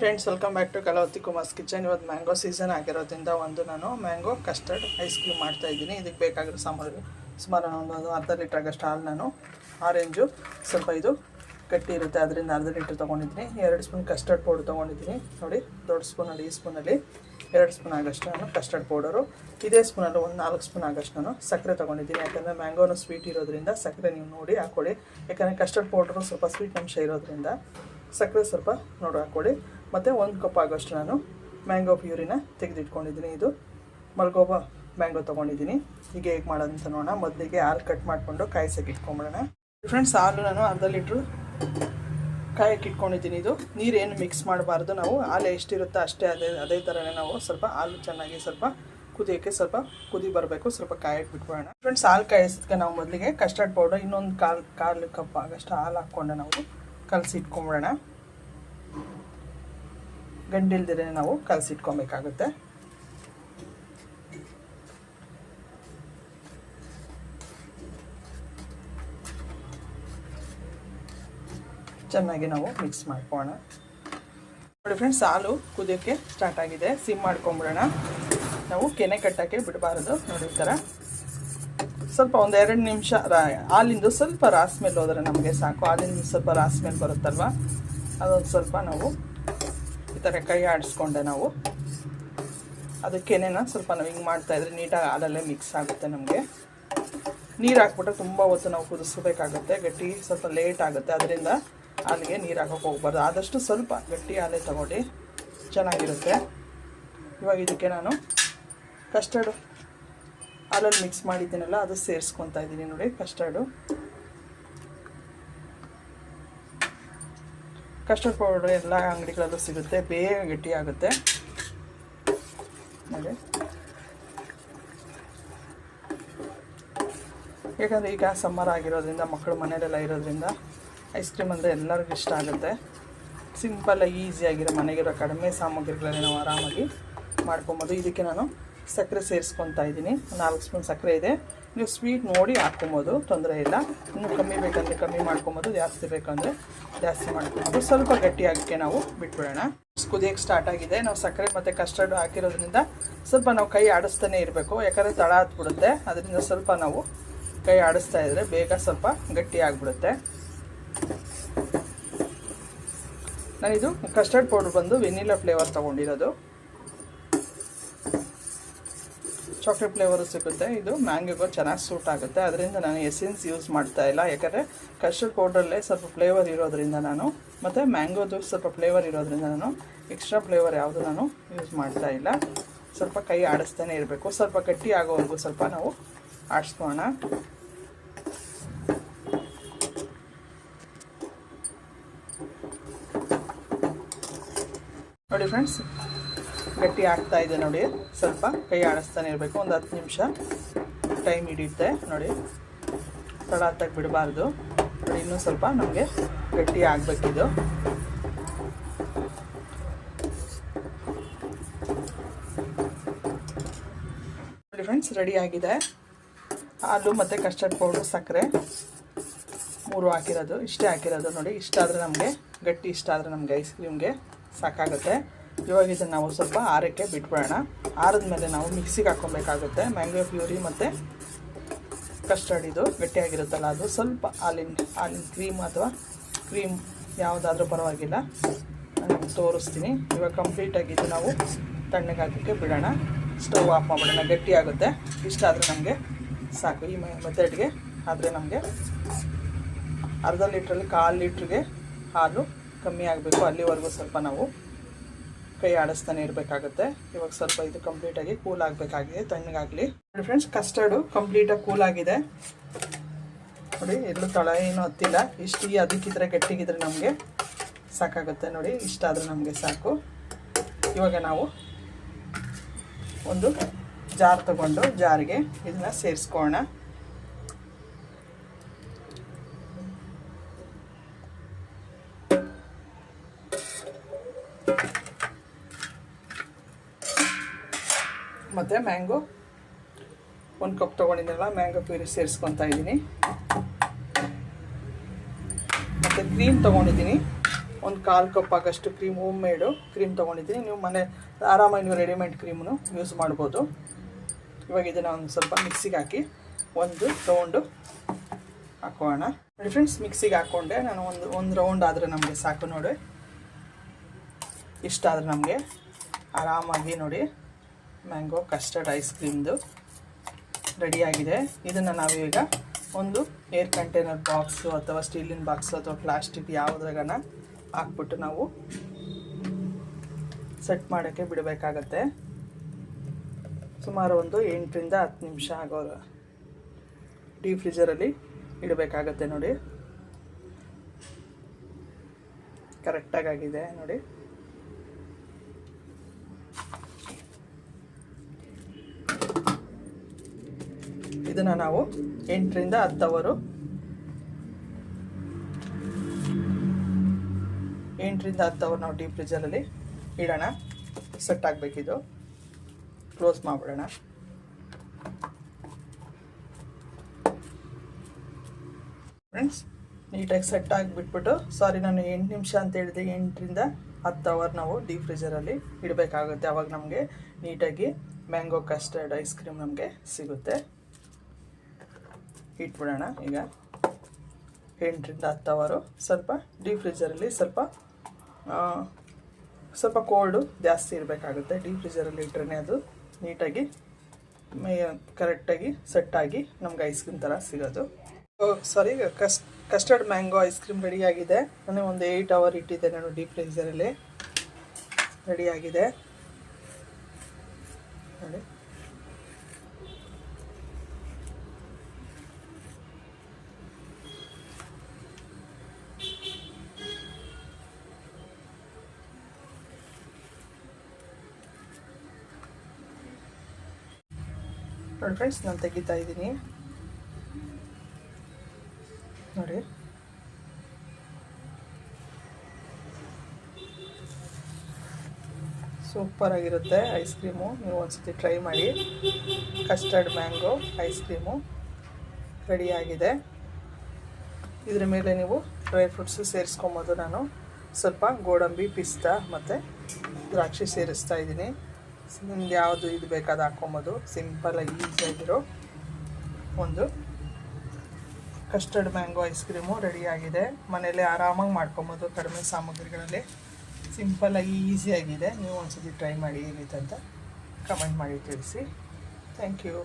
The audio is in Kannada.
Friends welcome back to Kalavathi Kumar's kitchen ಇವತ್ತು ಮ್ಯಾಂಗೋ ಸೀಸನ್ ಆಗಿರೋದ್ರಿಂದ ಒಂದು ನಾನು ಮ್ಯಾಂಗೋ ಕಸ್ಟರ್ಡ್ ಐಸ್ ಕ್ರೀಮ್ ಮಾಡ್ತಾ ಇದ್ದೀನಿ. ಇದಕ್ಕೆ ಬೇಕಾಗಿರೋ ಸಾಮಾನು ಸುಮಾರು ಒಂದು ಅರ್ಧ ಲೀಟ್ರ್ ಆಗಷ್ಟು ಹಾಲು ನಾನು, ಆರೆಂಜು, ಸ್ವಲ್ಪ ಇದು ಗಟ್ಟಿ ಇರುತ್ತೆ, ಅದರಿಂದ ಅರ್ಧ ಲೀಟ್ರ್ ತೊಗೊಂಡಿದ್ದೀನಿ. ಎರಡು ಸ್ಪೂನ್ ಕಸ್ಟರ್ಡ್ ಪೌಡರ್ ತೊಗೊಂಡಿದ್ದೀನಿ. ನೋಡಿ, ದೊಡ್ಡ ಸ್ಪೂನಲ್ಲಿ, ಈ ಸ್ಪೂನಲ್ಲಿ ಎರಡು ಸ್ಪೂನ್ ಆಗಷ್ಟು ನಾನು ಕಸ್ಟರ್ಡ್ ಪೌಡರು ಇದೇ ಸ್ಪೂನಲ್ಲಿ ಒಂದು ನಾಲ್ಕು ಸ್ಪೂನ್ ಆಗಷ್ಟು ನಾನು ಸಕ್ಕರೆ ತೊಗೊಂಡಿದ್ದೀನಿ. ಯಾಕಂದರೆ ಮ್ಯಾಂಗೋನು ಸ್ವೀಟ್ ಇರೋದ್ರಿಂದ ಸಕ್ಕರೆ ನೀವು ನೋಡಿ ಹಾಕ್ಕೊಳ್ಳಿ ಯಾಕಂದರೆ ಕಸ್ಟರ್ಡ್ ಪೌಡ್ರು ಸ್ವಲ್ಪ ಸ್ವೀಟ್ ಅಂಶ ಇರೋದ್ರಿಂದ ಸಕ್ಕರೆ ಸ್ವಲ್ಪ ನೋಡಿ ಹಾಕ್ಕೊಳ್ಳಿ ಮತ್ತು ಒಂದು ಕಪ್ ಆಗೋಷ್ಟು ನಾನು ಮ್ಯಾಂಗೋ ಪ್ಯೂರಿನ ತೆಗೆದಿಟ್ಕೊಂಡಿದ್ದೀನಿ ಇದು. ಮಲ್ಗೋಬ ಮ್ಯಾಂಗೋ ತೊಗೊಂಡಿದ್ದೀನಿ. ಈಗ ಹೇಗೆ ಅಂತ ನೋಡೋಣ. ಮೊದಲಿಗೆ ಹಾಲು ಕಟ್ ಮಾಡಿಕೊಂಡು ಕಾಯಿಸಕ್ಕೆ ಇಟ್ಕೊಂಬಿಡೋಣ. ಫ್ರೆಂಡ್ಸ್, ಹಾಲು ನಾನು ಅರ್ಧ ಲೀಟ್ರು ಕಾಯಕ್ಕೆ ಇಟ್ಕೊಂಡಿದ್ದೀನಿ ಇದು. ನೀರೇನು ಮಿಕ್ಸ್ ಮಾಡಬಾರ್ದು. ನಾವು ಹಾಲು ಎಷ್ಟಿರುತ್ತೋ ಅಷ್ಟೇ ಅದೇ ಅದೇ ಥರನೇ ನಾವು ಸ್ವಲ್ಪ ಹಾಲು ಚೆನ್ನಾಗಿ ಸ್ವಲ್ಪ ಕುದಿಯೋಕ್ಕೆ ಸ್ವಲ್ಪ ಕುದಿ ಬರಬೇಕು. ಸ್ವಲ್ಪ ಕಾಯಕ್ಕೆ ಫ್ರೆಂಡ್ಸ್, ಹಾಲು ಕಾಯಿಸೋದಕ್ಕೆ ನಾವು ಮೊದಲಿಗೆ ಕಸ್ಟರ್ಡ್ ಪೌಡರ್ ಇನ್ನೊಂದು ಕಾಲು ಕಾಲು ಕಪ್ ಆಗಷ್ಟು ಹಾಲು ಹಾಕ್ಕೊಂಡು ನಾವು ಕಲಸಿ ಇಟ್ಕೊಂಬಿಡೋಣ. ಗಂಡಿಲ್ದಿರೇ ನಾವು ಕಲಸಿಟ್ಕೊಬೇಕಾಗುತ್ತೆ. ಚೆನ್ನಾಗಿ ನಾವು ಮಿಕ್ಸ್ ಮಾಡ್ಕೋಣ ನೋಡಿ ಫ್ರೆಂಡ್ಸ್ ಹಾಲು ಕುದಿಯೋಕ್ಕೆ ಸ್ಟಾರ್ಟ್ ಆಗಿದೆ. ಸಿಮ್ ಮಾಡ್ಕೊಂಬಿಡೋಣ. ನಾವು ಕೆನೆ ಕಟ್ಟೋಕ್ಕೆ ಬಿಡಬಾರದು. ನೋಡಿ ಈ ಥರ ಸ್ವಲ್ಪ ಒಂದು ಎರಡು ನಿಮಿಷ ಹಾಲಿಂದು ಸ್ವಲ್ಪ ರಾಸ್ ಮೇಲೆ ಹೋದರೆ ನಮಗೆ ಸಾಕು. ಹಾಲಿಂದು ಸ್ವಲ್ಪ ರಾಸ್ ಮೇಲೆ ಬರುತ್ತಲ್ವ? ಅದೊಂದು ಸ್ವಲ್ಪ ನಾವು ಥರ ಕೈ ಆಡಿಸ್ಕೊಂಡೆ ನಾವು. ಅದಕ್ಕೆ ಕೆನೆನ ಸ್ವಲ್ಪ ನಾವು ಹಿಂಗೆ ಮಾಡ್ತಾಯಿದ್ರೆ ನೀಟಾಗಿ ಹಾಲಲ್ಲೇ ಮಿಕ್ಸ್ ಆಗುತ್ತೆ ನಮಗೆ. ನೀರು ಹಾಕ್ಬಿಟ್ರೆ ತುಂಬ ಹೊತ್ತು ನಾವು ಕುದಿಸ್ಬೇಕಾಗುತ್ತೆ, ಗಟ್ಟಿ ಸ್ವಲ್ಪ ಲೇಟ್ ಆಗುತ್ತೆ, ಅದರಿಂದ ಹಾಲಿಗೆ ನೀರು ಹಾಕೋಕೆ ಹೋಗ್ಬಾರ್ದು. ಆದಷ್ಟು ಸ್ವಲ್ಪ ಗಟ್ಟಿ ಹಾಲೇ ತಗೊಳ್ಳಿ, ಚೆನ್ನಾಗಿರುತ್ತೆ. ಇವಾಗ ಇದಕ್ಕೆ ನಾನು ಕಸ್ಟರ್ಡು ಹಾಲಲ್ಲಿ ಮಿಕ್ಸ್ ಮಾಡಿದ್ದೀನಲ್ಲ, ಅದು ಸೇರಿಸ್ಕೊತಾ ಇದ್ದೀನಿ ನೋಡಿ ಕಸ್ಟರ್ಡು ಕಸ್ಟರ್ಡ್ ಪೌಡರ್ ಎಲ್ಲ ಅಂಗಡಿಗಳಲ್ಲೂ ಸಿಗುತ್ತೆ, ಬೇಗ ಗಟ್ಟಿ ಆಗುತ್ತೆ. ನೋಡಿ. ಯಾಕಂದರೆ ಈಗ ಸಮ್ಮರ್ ಆಗಿರೋದ್ರಿಂದ ಮಕ್ಕಳು ಮನೆಯಲ್ಲೆಲ್ಲ ಇರೋದ್ರಿಂದ ಐಸ್ ಕ್ರೀಮ್ ಅಂದರೆ ಎಲ್ಲರಿಗೂ ಇಷ್ಟ ಆಗುತ್ತೆ. ಸಿಂಪಲ್ಲಾಗಿ ಈಸಿಯಾಗಿರೋ ಮನೆಗಿರೋ ಕಡಿಮೆ ಸಾಮಗ್ರಿಗಳಲ್ಲಿ ನಾವು ಆರಾಮಾಗಿ ಮಾಡ್ಕೊಬೋದು. ಇದಕ್ಕೆ ನಾನು ಸಕ್ಕರೆ ಸೇರಿಸ್ಕೊತಾ ಇದ್ದೀನಿ. ನಾಲ್ಕು ಸ್ಪೂನ್ ಸಕ್ಕರೆ ಇದೆ. ನೀವು ಸ್ವೀಟ್ ನೋಡಿ ಹಾಕ್ಕೊಬೋದು, ತೊಂದರೆ ಇಲ್ಲ. ಇನ್ನು ಕಮ್ಮಿ ಬೇಕಂದರೆ ಕಮ್ಮಿ ಮಾಡ್ಕೊಬೋದು. ಜಾಸ್ತಿ ಬೇಕಂದರೆ ಜಾಸ್ತಿ ಮಾಡ್ಕೊಬೋದು. ಸ್ವಲ್ಪ ಗಟ್ಟಿಯಾಗಕ್ಕೆ ನಾವು ಬಿಟ್ಬಿಡೋಣ. ಕುದಿಯೋಕ್ಕೆ ಸ್ಟಾರ್ಟ್ ಆಗಿದೆ. ನಾವು ಸಕ್ಕರೆ ಮತ್ತು ಕಸ್ಟರ್ಡ್ ಹಾಕಿರೋದ್ರಿಂದ ಸ್ವಲ್ಪ ನಾವು ಕೈ ಆಡಿಸ್ತಾನೆ ಇರಬೇಕು. ಯಾಕಂದರೆ ತಳ ಹತ್ಬಿಡುತ್ತೆ. ಅದರಿಂದ ಸ್ವಲ್ಪ ನಾವು ಕೈ ಆಡಿಸ್ತಾ ಇದ್ದರೆ ಬೇಗ ಸ್ವಲ್ಪ ಗಟ್ಟಿ ಆಗಿಬಿಡುತ್ತೆ. ನಾನಿದು ಕಸ್ಟರ್ಡ್ ಪೌಡ್ರ್ ಬಂದು ವೆನಿಲಾ ಫ್ಲೇವರ್ ತೊಗೊಂಡಿರೋದು. ಚಾಕ್ಲೇಟ್ ಫ್ಲೇವರು ಸಿಗುತ್ತೆ. ಇದು ಮ್ಯಾಂಗೋಗೋ ಚೆನ್ನಾಗಿ ಸೂಟ್ ಆಗುತ್ತೆ. ಅದರಿಂದ ನಾನು ಎಸೆನ್ಸ್ ಯೂಸ್ ಮಾಡ್ತಾ ಇಲ್ಲ. ಯಾಕಂದರೆ ಕಸ್ಟರ್ಡ್ ಪೌಡ್ರಲ್ಲೇ ಸ್ವಲ್ಪ ಫ್ಲೇವರ್ ಇರೋದ್ರಿಂದ ನಾನು, ಮತ್ತು ಮ್ಯಾಂಗೋದು ಸ್ವಲ್ಪ ಫ್ಲೇವರ್ ಇರೋದ್ರಿಂದ ನಾನು ಎಕ್ಸ್ಟ್ರಾ ಫ್ಲೇವರ್ ಯಾವುದು ನಾನು ಯೂಸ್ ಮಾಡ್ತಾ ಇಲ್ಲ. ಸ್ವಲ್ಪ ಕೈ ಆಡಿಸ್ತಾನೆ ಇರಬೇಕು. ಸ್ವಲ್ಪ ಗಟ್ಟಿ ಆಗೋವರೆಗೂ ಸ್ವಲ್ಪ ನಾವು ಆಡಿಸ್ಕೋಣ ನೋಡಿ ಫ್ರೆಂಡ್ಸ್ ಗಟ್ಟಿ ಆಗ್ತಾ ಇದೆ ನೋಡಿ. ಸ್ವಲ್ಪ ಕೈ ಆಡಿಸ್ತಾನೆ ಇರಬೇಕು. ಒಂದು ಹತ್ತು ನಿಮಿಷ ಟೈಮ್ ಹಿಡಿಯುತ್ತೆ ನೋಡಿ. ತಡ ಹತ್ತಕ್ಕೆ ಬಿಡಬಾರ್ದು ಇನ್ನೂ ಸ್ವಲ್ಪ ನಮಗೆ ಗಟ್ಟಿ ಆಗಬೇಕಿದು. ನೋಡಿ ಫ್ರೆಂಡ್ಸ್ ರೆಡಿ ಆಗಿದೆ. ಹಾಲು ಮತ್ತು ಕಸ್ಟರ್ಡ್ ಪೌಡ್ರು ಸಕ್ಕರೆ ಮೂರು ಹಾಕಿರೋದು. ಇಷ್ಟೇ ಹಾಕಿರೋದು ನೋಡಿ. ಇಷ್ಟ ಆದರೆ ನಮಗೆ, ಗಟ್ಟಿ ಇಷ್ಟ ಆದರೆ ನಮಗೆ ಐಸ್ ಕ್ರೀಮ್ಗೆ ಸಾಕಾಗುತ್ತೆ. ಇವಾಗ ಇದನ್ನು ನಾವು ಸ್ವಲ್ಪ ಆರಕ್ಕೆ ಬಿಟ್ಬಿಡೋಣ. ಆರದ ಮೇಲೆ ನಾವು ಮಿಕ್ಸಿಗೆ ಹಾಕ್ಕೊಬೇಕಾಗುತ್ತೆ. ಮ್ಯಾಂಗೋ ಪ್ಯೂರಿ ಮತ್ತು ಕಸ್ಟರ್ಡ್ ಇದು ಗಟ್ಟಿಯಾಗಿರುತ್ತಲ್ಲ, ಅದು ಸ್ವಲ್ಪ ಹಾಲಿನ ಹಾಲಿನ ಕ್ರೀಮ್ ಅಥವಾ ಕ್ರೀಮ್ ಯಾವುದಾದ್ರೂ ಪರವಾಗಿಲ್ಲ. ತೋರಿಸ್ತೀನಿ. ಇವಾಗ ಕಂಪ್ಲೀಟಾಗಿ ಇದು ನಾವು ತಣ್ಣಗೆ ಹಾಕೋಕ್ಕೆ ಬಿಡೋಣ. ಸ್ಟವ್ ಆಫ್ ಮಾಡೋಣ ಗಟ್ಟಿಯಾಗುತ್ತೆ. ಇಷ್ಟ ನಮಗೆ ಸಾಕು. ಈ ಮೆಥಡ್ಗೆ ಆದರೆ ನಮಗೆ ಅರ್ಧ ಲೀಟ್ರಲ್ಲಿ ಕಾಲು ಲೀಟ್ರಿಗೆ ಹಾಲು ಕಮ್ಮಿ ಆಗಬೇಕು. ಅಲ್ಲಿವರೆಗೂ ಸ್ವಲ್ಪ ನಾವು ಕೈ ಆಡಿಸ್ತಾನೆ ಇರಬೇಕಾಗುತ್ತೆ. ಇವಾಗ ಸ್ವಲ್ಪ ಇದು ಕಂಪ್ಲೀಟಾಗಿ ಕೂಲ್ ಆಗಬೇಕಾಗಿದೆ, ತಣ್ಣಗಾಗಲಿ. ನೋಡಿ ಫ್ರೆಂಡ್ಸ್ ಕಸ್ಟರ್ಡು ಕಂಪ್ಲೀಟಾಗಿ ಕೂಲ್ ಆಗಿದೆ. ನೋಡಿ ಎಲ್ಲೂ ತಳ ಏನೂ ಹತ್ತಿಲ್ಲ. ಇಷ್ಟು ಅದಕ್ಕಿದ್ರೆ, ಗಟ್ಟಿಗಿದ್ರೆ ನಮಗೆ ಸಾಕಾಗುತ್ತೆ. ನೋಡಿ ಇಷ್ಟಾದರೂ ನಮಗೆ ಸಾಕು. ಇವಾಗ ನಾವು ಒಂದು ಜಾರ್ ತಗೊಂಡು ಜಾರಿಗೆ ಇದನ್ನ ಸೇರಿಸ್ಕೊಳ್ಳೋಣ ಮತ್ತು ಮ್ಯಾಂಗೋ. ಒಂದು ಕಪ್ ತೊಗೊಂಡಿದ್ದೆಲ್ಲ ಮ್ಯಾಂಗೋ ಪ್ಯೂರಿ ಸೇರಿಸ್ಕೊತಾ ಇದ್ದೀನಿ. ಮತ್ತು ಕ್ರೀಮ್ ತೊಗೊಂಡಿದ್ದೀನಿ. ಒಂದು ಕಾಲು ಕಪ್ ಆಗಷ್ಟು ಕ್ರೀಮ್ ಹೋಮ್ ಮೇಡು ಕ್ರೀಮ್ ತೊಗೊಂಡಿದ್ದೀನಿ. ನೀವು ಮನೆ ಆರಾಮಾಗಿ ನೀವು ರೆಡಿಮೇಡ್ ಕ್ರೀಮನ್ನು ಯೂಸ್ ಮಾಡ್ಬೋದು. ಇವಾಗ ಇದನ್ನು ಒಂದು ಸ್ವಲ್ಪ ಮಿಕ್ಸಿಗೆ ಹಾಕಿ ಒಂದು ರೌಂಡು ಹಾಕೋಣ. ನೋಡಿ ಫ್ರೆಂಡ್ಸ್, ಮಿಕ್ಸಿಗೆ ಹಾಕ್ಕೊಂಡೆ ನಾನು ಒಂದು ಒಂದು ರೌಂಡ್ ಆದರೆ ನಮಗೆ ಸಾಕು ನೋಡಿ. ಇಷ್ಟ ಆದರೆ ನಮಗೆ. ಆರಾಮಾಗಿ ನೋಡಿ. ಮ್ಯಾಂಗೋ ಕಸ್ಟರ್ಡ್ ಐಸ್ ಕ್ರೀಮ್ದು ರೆಡಿಯಾಗಿದೆ. ಇದನ್ನು ನಾವೀಗ ಒಂದು ಏರ್ ಕಂಟೈನರ್ ಬಾಕ್ಸು ಅಥವಾ ಸ್ಟೀಲಿನ ಬಾಕ್ಸು ಅಥವಾ ಪ್ಲಾಸ್ಟಿಕ್ ಯಾವುದ್ರಾಗನ ಹಾಕ್ಬಿಟ್ಟು ನಾವು ಸೆಟ್ ಮಾಡೋಕ್ಕೆ ಬಿಡಬೇಕಾಗತ್ತೆ. ಸುಮಾರು ಒಂದು ಎಂಟರಿಂದ ಹತ್ತು ನಿಮಿಷ ಆಗೋ ಡೀಪ್ ಫ್ರಿಜರಲ್ಲಿ ಇಡಬೇಕಾಗತ್ತೆ ನೋಡಿ. ಕರೆಕ್ಟಾಗಿ ಆಗಿದೆ ನೋಡಿ. ಇದನ್ನು ನಾವು ಎಂಟರಿಂದ ಹತ್ತು ಅವರು ಎಂಟರಿಂದ ಹತ್ತು ಅವರ್ ನಾವು ಡೀಪ್ ಫ್ರಿಜರಲ್ಲಿ ಇಡೋಣ. ಸೆಟ್ ಆಗಬೇಕಿದು. ಕ್ಲೋಸ್ ಮಾಡಿಬಿಡೋಣ. ಫ್ರೆಂಡ್ಸ್ ನೀಟಾಗಿ ಸೆಟ್ ಆಗಿಬಿಟ್ಬಿಟ್ಟು ಸಾರಿ ನಾನು ಎಂಟು ನಿಮಿಷ ಅಂತ ಹೇಳಿದೆ, ಎಂಟರಿಂದ ಹತ್ತು ಅವರ್ ನಾವು ಡೀಪ್ ಫ್ರಿಜರಲ್ಲಿ ಇಡಬೇಕಾಗುತ್ತೆ. ಅವಾಗ ನಮಗೆ ನೀಟಾಗಿ ಮ್ಯಾಂಗೋ ಕಸ್ಟರ್ಡ್ ಐಸ್ ಕ್ರೀಮ್ ನಮಗೆ ಸಿಗುತ್ತೆ. ಇಟ್ಬಿಡೋಣ. ಈಗ ಎಂಟರಿಂದ ಹತ್ತು ಅವರು ಸ್ವಲ್ಪ ಡೀಪ್ ಫ್ರೀಜರಲ್ಲಿ ಸ್ವಲ್ಪ ಸ್ವಲ್ಪ ಕೋಲ್ಡು ಜಾಸ್ತಿ ಇರಬೇಕಾಗುತ್ತೆ. ಡೀಪ್ ಫ್ರೀಜರಲ್ಲಿ ಇಟ್ಟರೆ ಅದು ನೀಟಾಗಿ, ಮೇ ಕರೆಕ್ಟಾಗಿ ಸೆಟ್ಟಾಗಿ ನಮ್ಗೆ ಐಸ್ ಕ್ರೀಮ್ ಥರ ಸಿಗೋದು. Sorry cus custard mango ice cream ರೆಡಿಯಾಗಿದೆ ನಾನು ಒಂದು ಏಯ್ಟ್ ಅವರ್ ಇಟ್ಟಿದ್ದೆ ನಾನು ಡೀಪ್ ಫ್ರೀಜರಲ್ಲಿ ರೆಡಿಯಾಗಿದೆ ನೋಡಿ. ನೋಡಿ ಫ್ರೆಂಡ್ಸ್ ನಾನು ತೆಗಿತಾ ಇದ್ದೀನಿ. ನೋಡಿ. ಸೂಪರ್ ಆಗಿರುತ್ತೆ ಐಸ್ ಕ್ರೀಮು ನೀವು ಒಂದ್ಸತಿ ಟ್ರೈ ಮಾಡಿ. ಕಸ್ಟರ್ಡ್ ಮ್ಯಾಂಗೋ ಐಸ್ ಕ್ರೀಮು ರೆಡಿಯಾಗಿದೆ ಇದ್ರ ಮೇಲೆ ನೀವು ಡ್ರೈ ಫ್ರೂಟ್ಸು ಸೇರಿಸ್ಕೊಬೋದು ನಾನು. ಸ್ವಲ್ಪ ಗೋಡಂಬಿ, ಪಿಸ್ತಾ ಮತ್ತು ದ್ರಾಕ್ಷಿ ಸೇರಿಸ್ತಾ ಇದ್ದೀನಿ. ನಿಮ್ಗೆ ಯಾವುದು ಇದು ಬೇಕಾದ ಹಾಕ್ಕೊಬೋದು ಸಿಂಪಲಾಗಿ ಈಸಿಯಾಗಿರೋ ಒಂದು ಕಸ್ಟರ್ಡ್ ಮ್ಯಾಂಗೋ ಐಸ್ ಕ್ರೀಮು ರೆಡಿಯಾಗಿದೆ ಮನೇಲಿ ಆರಾಮಾಗಿ ಮಾಡ್ಕೊಬೋದು ಕಡಿಮೆ ಸಾಮಗ್ರಿಗಳಲ್ಲಿ. ಸಿಂಪಲ್ಲಾಗಿ ಈಸಿಯಾಗಿದೆ ನೀವು ಒಂದ್ಸತಿ ಟ್ರೈ ಮಾಡಿ ಏನಿದೆ ಅಂತ ಕಮೆಂಟ್ ಮಾಡಿ ತಿಳಿಸಿ. Thank you